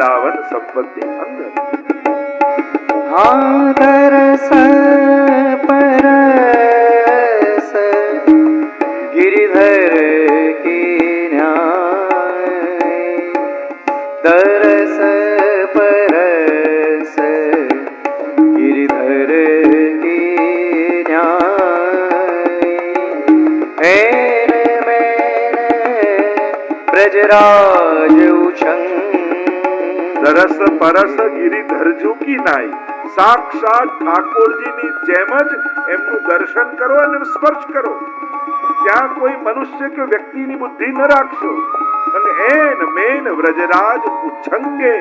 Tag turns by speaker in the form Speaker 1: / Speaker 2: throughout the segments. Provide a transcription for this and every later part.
Speaker 1: वृंदावन संबंधी
Speaker 2: अंदर आदर पर गिरिधर की न्याय। पर गिरिधर की न्याय।
Speaker 1: દરસ પરસ ગિરિધર ઝૂકી નાઈ? સાક્ષાત ઠાકોરજીની જેમ જ એમનું દર્શન કરો અને સ્પર્શ કરો. ત્યાં કોઈ મનુષ્ય કે વ્યક્તિની બુદ્ધિ ન રાખશો. અને એન મેન વ્રજરાજ ઉછંગે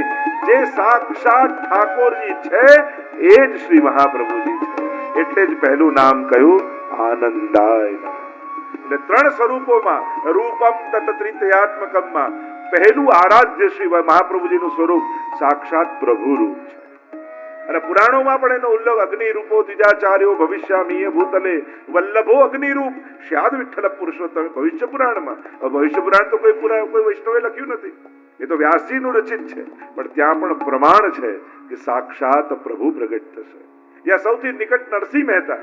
Speaker 1: જે સાક્ષાત ઠાકોરજી છે, એ જ શ્રી મહાપ્રભુજી છે. એટલે જ પહેલું નામ કહ્યું, આનંદાય ત્રણ સ્વરૂપોમાં, રૂપમ તત ત્રિતયાત્મકમમાં પહેલું આરાધ્ય શ્રી મહાપ્રભુજીનું સ્વરૂપ સાક્ષાત પ્રભુ રૂપ છે. અને પુરાણોમાં પણ એનો ઉલ્લેખ અગ્નિ રૂપો દ્વિજાચાર્યો ભવિષ્યામીય, ભૂતલે, વલ્લભો અગ્નિ રૂપ શ્યાદ વિઠ્ઠલ પુરુષોત્તમ, ભવિષ્ય પુરાણમાં. ભવિષ્ય પુરાણ તો કોઈ પુરા, કોઈ વૈષ્ણવે લખ્યું નથી. એ તો વ્યાસજીનું રચિત છે. પણ ત્યાં પણ પ્રમાણ છે કે સાક્ષાત પ્રભુ પ્રગટ થશે. યા સૌથી નિકટ નરસિંહ મહેતા,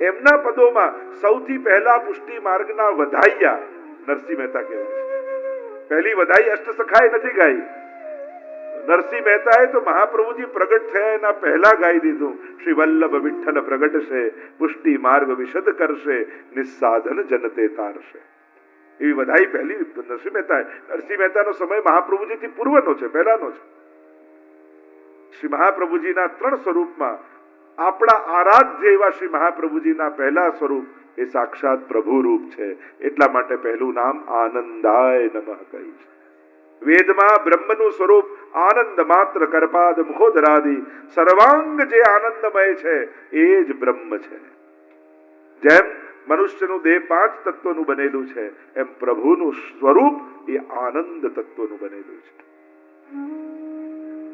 Speaker 1: એમના પદોમાં સૌથી પહેલા પુષ્ટિ માર્ગના વધાઈયા નરસિંહ મહેતા કહેવાય છે. પહેલી વધાઈ અષ્ટસખાએ નથી ગાઈ. નરસિંહ મહેતાએ તો મહાપ્રભુજી પ્રગટ થયા એના પહેલા ગાઈ દીધું. શ્રી વલ્લભ વિઠ્ઠલ પ્રગટશે, પુષ્ટિ માર્ગ વિશદ કરશે, નિસ્સાધન જનતે તારશે. એવી વધાઈ પહેલી નરસિંહ મહેતા નરસિંહ મહેતાનો સમય મહાપ્રભુજીથી પૂર્વનો છે, પહેલાનો છે. શ્રી મહાપ્રભુજીના ત્રણ સ્વરૂપમાં આપણા આરાધ્ય એવા શ્રી મહાપ્રભુજીના પહેલા સ્વરૂપ એ સાક્ષાત પ્રભુ રૂપ છે. એટલા માટે પહેલું નામ આનંદાય નમઃ કહી છે. વેદમાં બ્રહ્મનું સ્વરૂપ આનંદ માત્ર કરપાદ મુખોદરાદિ. સર્વાંગ જે આનંદમય છે, એ જ બ્રહ્મ છે. જેમ મનુષ્યનું દેહ પાંચ તત્વોનું બનેલું છે, એમ પ્રભુનું સ્વરૂપ એ આનંદ તત્વનું બનેલું છે.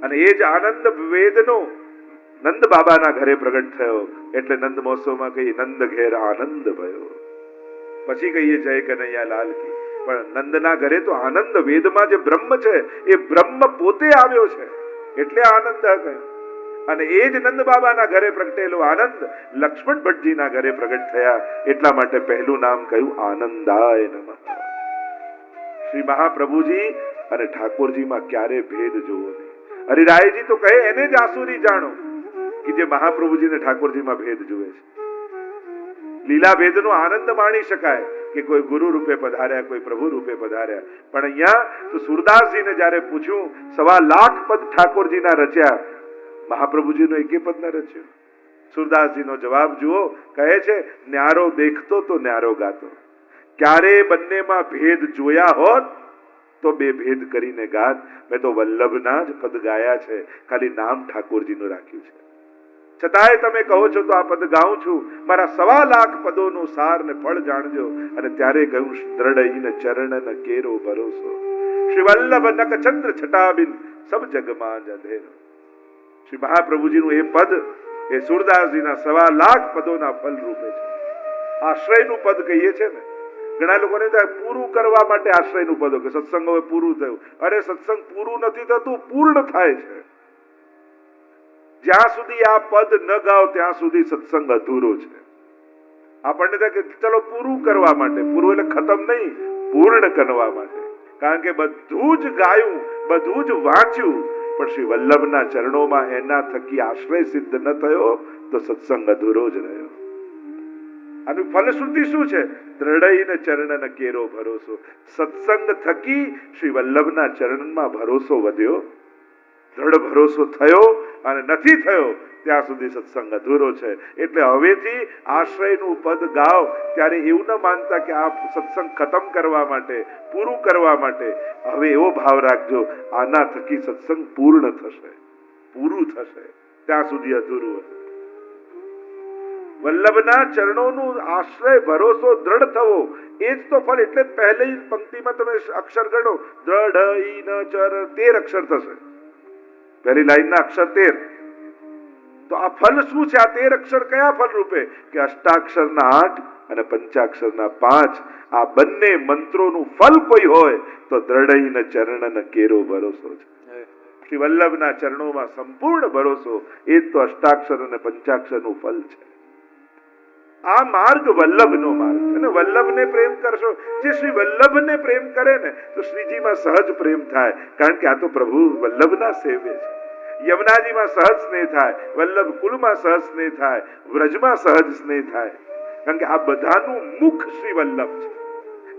Speaker 1: અને એ જ આનંદ વેદનો નંદ બાબાના ઘરે પ્રગટ થયો. એટલે નંદ મહોત્સવમાં કહીએ, નંદ ઘેર આનંદ ભયો. પછી કહીએ, જય કનૈયા લાલ કી. પણ નંદના ઘરે તો આનંદ વેદમાં જે બ્રહ્મ છે, એ બ્રહ્મ પોતે આવ્યો છે. એટલે આનંદ અને એ જ નંદ બાબાના ઘરે પ્રગટેલો આનંદ લક્ષ્મણ ભટ્ટજીના ઘરે પ્રગટ થયા. એટલા માટે પહેલું નામ કહ્યું, આનંદાય નમઃ. શ્રી મહાપ્રભુજી અને ઠાકોરજીમાં ક્યારે ભેદ જોવો નહીં. હરિરાયજી તો કહે, એને જ આસુરી જાણો. કે જે મહાપ્રભુજી ને ઠાકોરજીમાં ભેદ જુએ છે. લીલા ભેદનો આનંદ માણી શકાય કે કોઈ ગુરુ રૂપે પધાર્યા, કોઈ પ્રભુ રૂપે પધાર્યા. પણ અહીંયા તો સુરદાસજીને જ્યારે પૂછ્યું, સવા લાખ પદ ઠાકોરજીના રચ્યા, મહાપ્રભુજીનો એકે પદ ન રચ્યો. સુરદાસજીનો જવાબ જુઓ, કહે છે, ન્યારો દેખતો તો ન્યારો ગાતો. ક્યારે બંનેમાં ભેદ જોયા હોત, તો બે ભેદ કરીને ગાત. મેં તો વલ્લભના જ પદ ગાયા છે. ખાલી નામ ઠાકોરજીનું રાખ્યું છે. છતાંય તમે કહો છો તો આ પદ ગાઉં છું. મારા સવા લાખ પદોનું સાર ને ફળ જાણજો. અને ત્યારે કહ્યું દ્રઢ ચરણ ને કેરો ભરોસો. શ્રી વલ્લભ નક છટાબિન સબ જગમાં જધેરો શ્રી મહાપ્રભુજીનું એ પદ એ સુરદાસજીના સવા લાખ પદોના ફલ રૂપે છે. આશ્રયનું પદ કહીએ છે ને, ઘણા લોકોને પૂરું કરવા માટે આશ્રયનું પદ કે સત્સંગ હવે પૂરું થયું. અરે સત્સંગ પૂરું નથી થતું, પૂર્ણ થાય છે. જ્યાં સુધી આ પદ ન ગાવ ત્યાં સુધી સત્સંગ અધૂરો છે. આપણને કે ચલો પૂરું કરવા માટે, પૂરું એટલે ખતમ નહીં, પૂર્ણ કરવા માટે. કારણ કે બધું જ ગાયું, બધું જ વાંચ્યું, પણ શ્રી વલ્લભના ચરણોમાં એના થકી આશ્રય સિદ્ધ ન થયો, તો સત્સંગ અધૂરો જ રહ્યો. આનું ફલશ્રુતિ શું છે? દ્રઢઈને ચરણ ન કેરો ભરોસો. સત્સંગ થકી શ્રી વલ્લભના ચરણમાં ભરોસો વધ્યો. દ્રઢ ભરોસો થયો અને નથી થયો, ત્યાં સુધી સત્સંગ અધૂરો છે. એટલે હવેથી આશ્રયનું પદ ગાવ, ત્યારે એવું ન માનતા કે આ સત્સંગ ખતમ કરવા માટે, પૂરું કરવા માટે. હવે એવો ભાવ રાખજો, આના થકી સત્સંગ પૂર્ણ થશે. પૂરું થશે. ત્યાં સુધી અધૂરું હશે. વલ્લભના ચરણોનું આશ્રય, ભરોસો, દ્રઢ થવો, એ જ તો ફળ. એટલે પહેલી પંક્તિમાં તમે અક્ષર ગણો. દ્રઢ ઈ ન ચર, તેર અક્ષર થશે. પહેલી લાઈનના અક્ષર તેર. તો આ ફલ શું છે? આ તેર અક્ષર કયા ફલ રૂપે? કે અષ્ટાક્ષરના આઠ અને પંચાક્ષરના પાંચ. આ બંને મંત્રોનું ફલ કોઈ હોય તો દ્રઢઈને ચરણન કેરો ભરોસો છે. શ્રી વલ્લભના ચરણોમાં સંપૂર્ણ ભરોસો એ તો અષ્ટાક્ષર અને પંચાક્ષરનું ફલ છે. આ માર્ગ વલ્લભનો માર્ગ છે. અને વલ્લભને પ્રેમ કરશો. જે શ્રી વલ્લભને પ્રેમ કરે ને, તો શ્રીજીમાં સહજ પ્રેમ થાય. કારણ કે આ તો પ્રભુ વલ્લભના સેવે છે. યમુનાજીમાં સહજ સ્નેહ થાય. વલ્લભ કુલમાં સહજ સ્નેહ થાય. વ્રજમાં સહજ સ્નેહ થાય. કારણ કે આ બધાનું મુખ શ્રી વલ્લભ છે.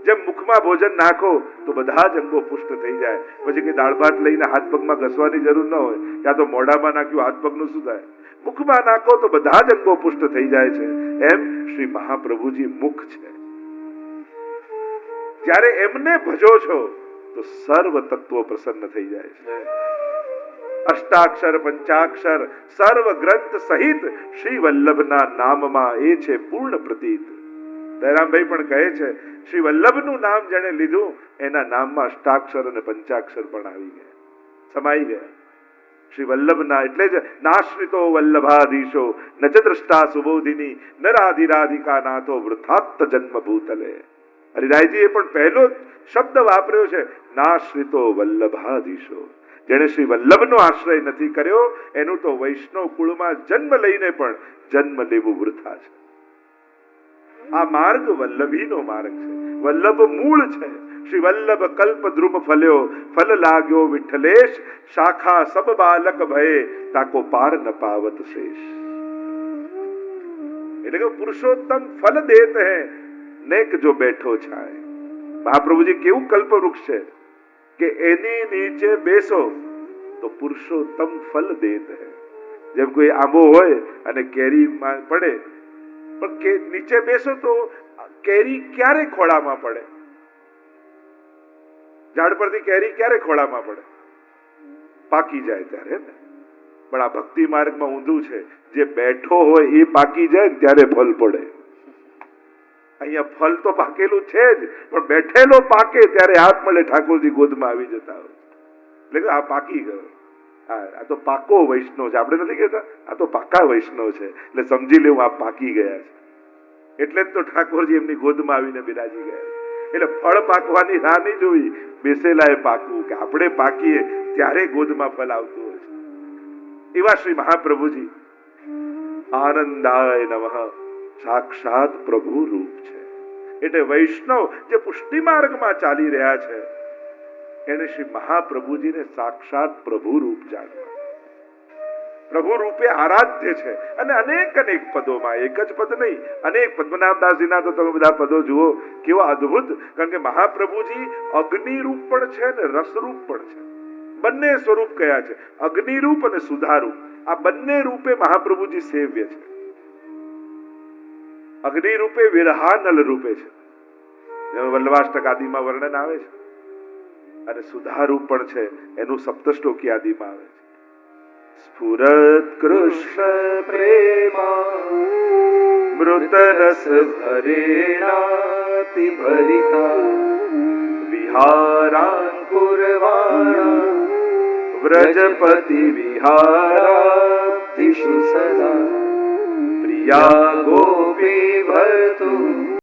Speaker 1: જેમ મુખમાં ભોજન નાખો, તો બધા જ અંગો પુષ્ટ થઈ જાય. પછી કે દાળ ભાત લઈને હાથ પગમાં ઘસવાની જરૂર ન હોય. ત્યાં તો મોઢામાં નાખ્યું, હાથ પગનું શું થાય? મુખમાં નાખો તો બધા જ અંગો પુષ્ટ થઈ જાય છે. એમ શ્રી મહાપ્રભુજી મુખ છે. જ્યારે એમને ભજો છો, તો સર્વ તત્વો પ્રસન્ન થઈ જાય છે. અષ્ટાક્ષર, પંચાક્ષર, સર્વ ગ્રંથ સહિત શ્રી વલ્લભના નામમાં એ છે પૂર્ણ પ્રતીત. દયરામભાઈ પણ કહે છે, શ્રી વલ્લભનું નામ જેણે લીધું, એના નામમાં અષ્ટાક્ષર અને પંચાક્ષર પણ આવી ગયા. સમાઈ ગયા. શ્રી વલ્લભના એટલે જ નાશ્રિતો વલ્લભાધીશો, ન દ્રષ્ટા સુબોધિની નરાધિરાધિકા નાથો વૃથાત્ત જન્મ ભૂતલે હરિરાયજીએ પણ પહેલો શબ્દ વાપર્યો છે નાશ્રિતો વલ્લભાધીશો. જેણે શ્રી વલ્લભનો આશ્રય નથી કર્યો, એનું તો વૈષ્ણવ કુળમાં જન્મ લઈને પણ જન્મ લેવું વૃથા છે. આ માર્ગ વલ્લભીનો માર્ગ છે. વલ્લભ મૂળ છે. શ્રી વલ્લભ કલ્પ દ્રુમ ફલ્યો. ફલ લાગ્યો વિઠ્ઠલેશ. શાખા સબ બાલક ભયે. તાકો પાર ન પાવત શેષ. એટલે કે પુરુષોત્તમ ફલ દેત હે. નેક જો બેઠો છાય. મહાપ્રભુજી કેવું કલ્પ વૃક્ષ છે કે એની નીચે બેસો તો પુરુષોત્તમ ફલ દેત હે. જેમ કોઈ આંબો હોય અને કેરી પડે પણ કે નીચે બેસો તો કેરી ક્યારે ખોળામાં પડે? ઝાડ પરથી કેરી ક્યારે ખોળામાં પડે? પાકી જાય ત્યારે ને? પણ આ ભક્તિ માર્ગમાં ઊંધું છે. જે બેઠો હોય એ પાકી જાય ત્યારે ફલ પડે. અહીંયા ફલ તો પાકેલું છે જ, પણ બેઠેલો પાકે ત્યારે હાથ મળે ઠાકોરજી ગોદમાં આવી જતા હોય. એટલે આ પાકી ગયો. આ તો પાકો વૈષ્ણવ છે. આપણે નથી કહેતા? આ તો પાકા વૈષ્ણવ છે. એટલે સમજી લેવું આ પાકી ગયા છે. એટલે જ તો ઠાકોરજી એમની ગોદમાં આવીને બિરાજી ગયા એટલે ફળ પાકવાની રાહ નહીં જોવી. બેસેલા એ પાકવું કે આપણે પાકીએ, ત્યારે ગોદમાં ફળ આવતું હોય છે. એવા શ્રી મહાપ્રભુજી. આનંદાય નમઃ. સાક્ષાત પ્રભુ રૂપ છે. એટલે વૈષ્ણવ જે પુષ્ટિ માર્ગમાં ચાલી રહ્યા છે એને શ્રી મહાપ્રભુજીને સાક્ષાત પ્રભુ રૂપ જાણ્યું પ્રભુ રૂપે આરાધ્ય છે અને અનેક અનેક પદોમાં, એક જ પદ નહીં, અનેક પદ્મનાભદાસજીના તો તમે બધા પદો જુઓ, કેવા અદ્ભુત. કારણ કે મહાપ્રભુજી અગ્નિ રૂપ પણ છે ને રસરૂપ પણ છે. બંને સ્વરૂપ કયા છે? અગ્નિ રૂપ અને સુધારૂપ. આ બંને રૂપે મહાપ્રભુજી સેવ્ય છે. અગ્નિ રૂપે વિરહાનલ રૂપે છે. વલ્લભાષ્ટક આદિમાં વર્ણન આવે છે. અને સુધારું પણ છે, એનું સપ્તશ્લોકી આદિમાં આવે છે. સ્ફુરત કૃષ્ણ
Speaker 2: પ્રેમા
Speaker 1: મૃત રસ
Speaker 2: ભરેણાતિ ભરિતા,
Speaker 1: વિહારાંકુરવાણા,
Speaker 2: વ્રજપતિ વિહારાપ્તિષુ સદા
Speaker 1: પ્રિયા
Speaker 2: ગોપી ભરતુ